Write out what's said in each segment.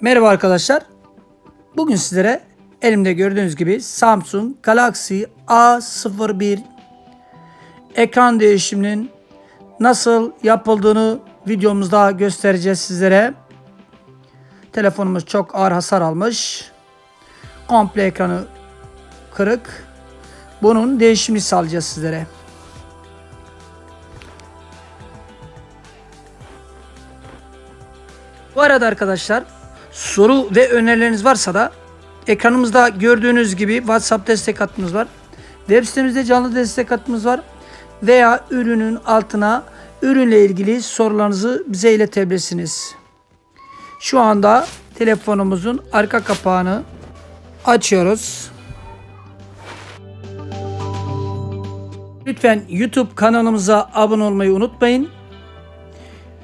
Merhaba arkadaşlar. Bugün sizlere elimde gördüğünüz gibi Samsung Galaxy A01 ekran değişiminin nasıl yapıldığını videomuzda göstereceğiz sizlere. Telefonumuz çok ağır hasar almış. Komple ekranı kırık. Bunun değişimini sağlayacağız sizlere. Bu arada arkadaşlar soru ve önerileriniz varsa da ekranımızda gördüğünüz gibi WhatsApp destek hattımız var. Web sitemizde canlı destek hattımız var. Veya ürünün altına ürünle ilgili sorularınızı bize iletebilirsiniz. Şu anda telefonumuzun arka kapağını açıyoruz. Lütfen YouTube kanalımıza abone olmayı unutmayın.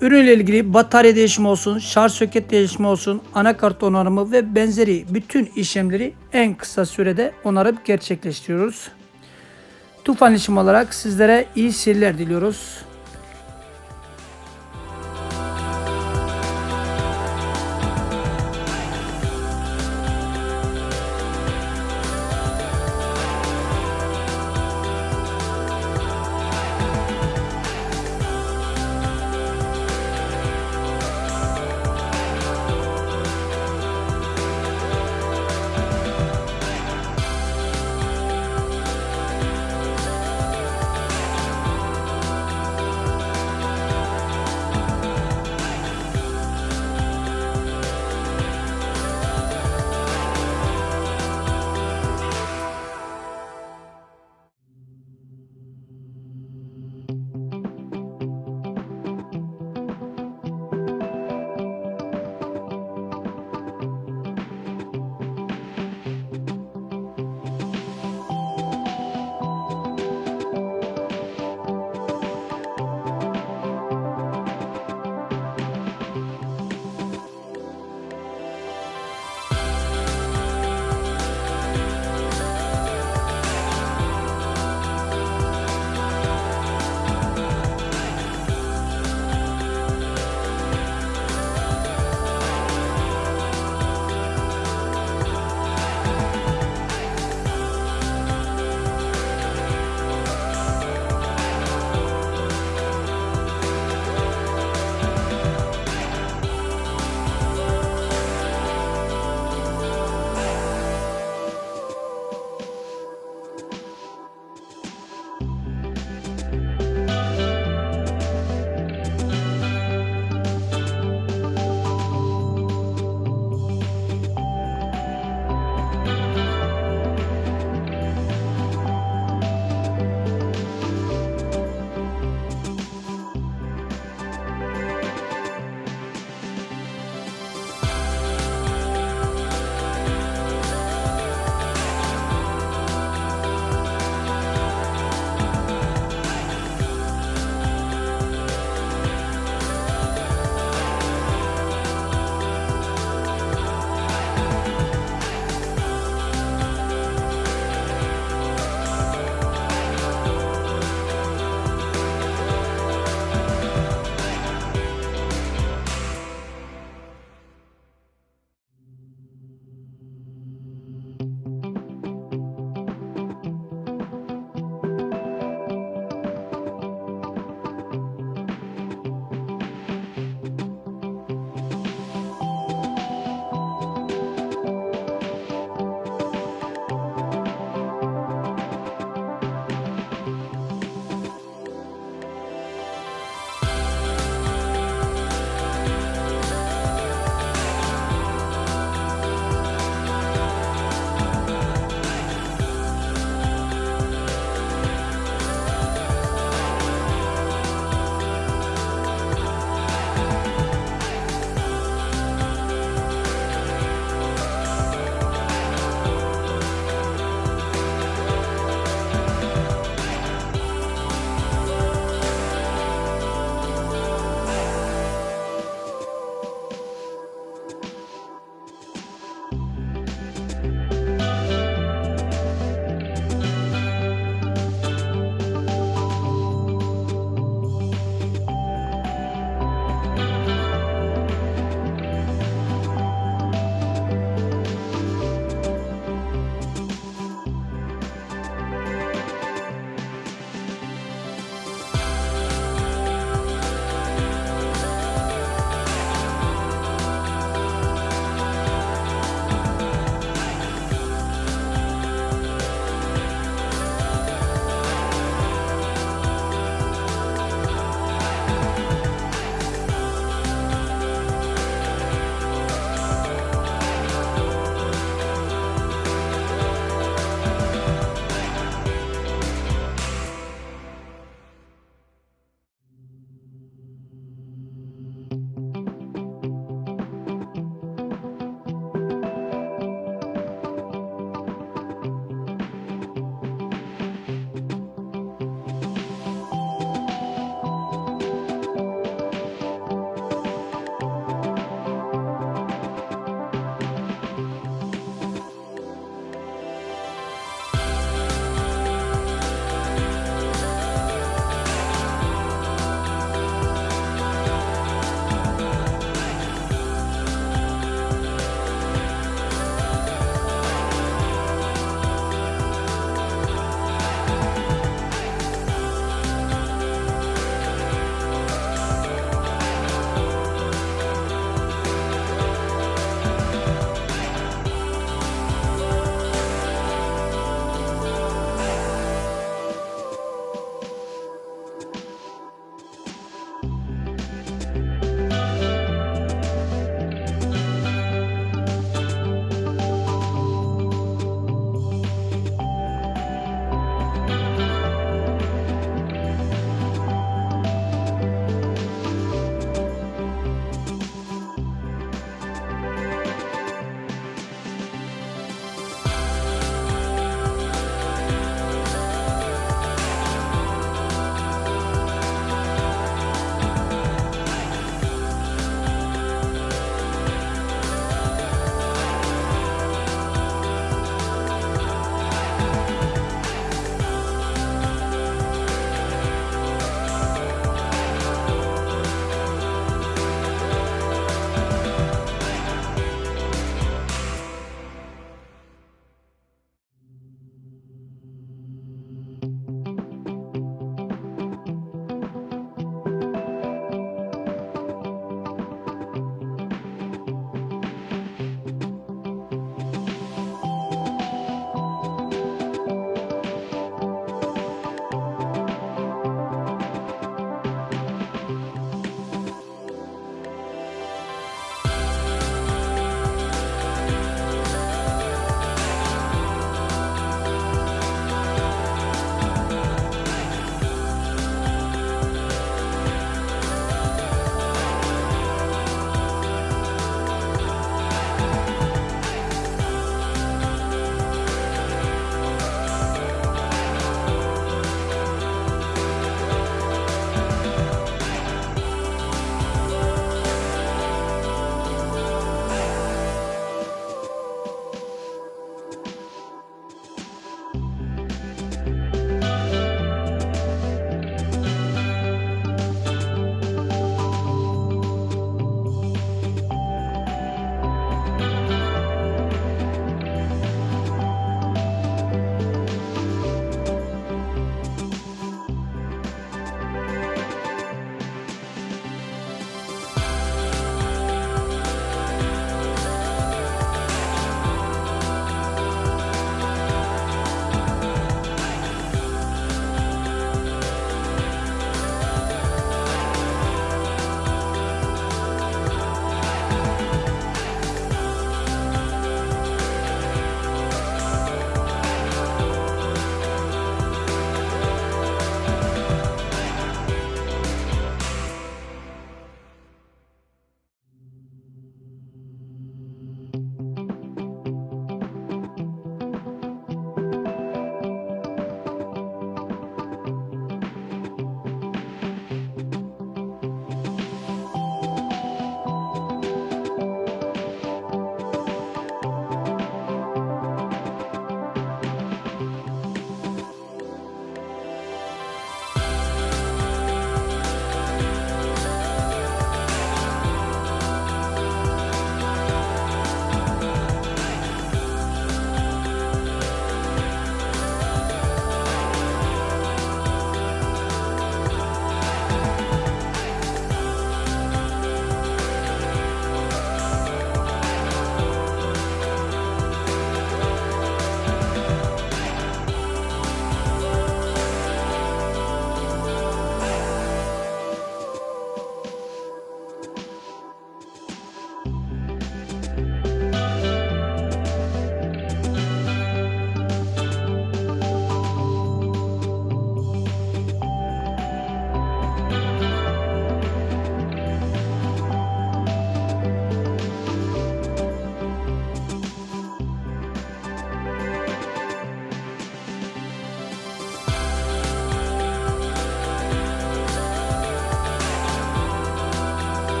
Ürünle ilgili batarya değişimi olsun, şarj soket değişimi olsun, anakart onarımı ve benzeri bütün işlemleri en kısa sürede onarıp gerçekleştiriyoruz. Tufan işim olarak sizlere iyi seyirler diliyoruz.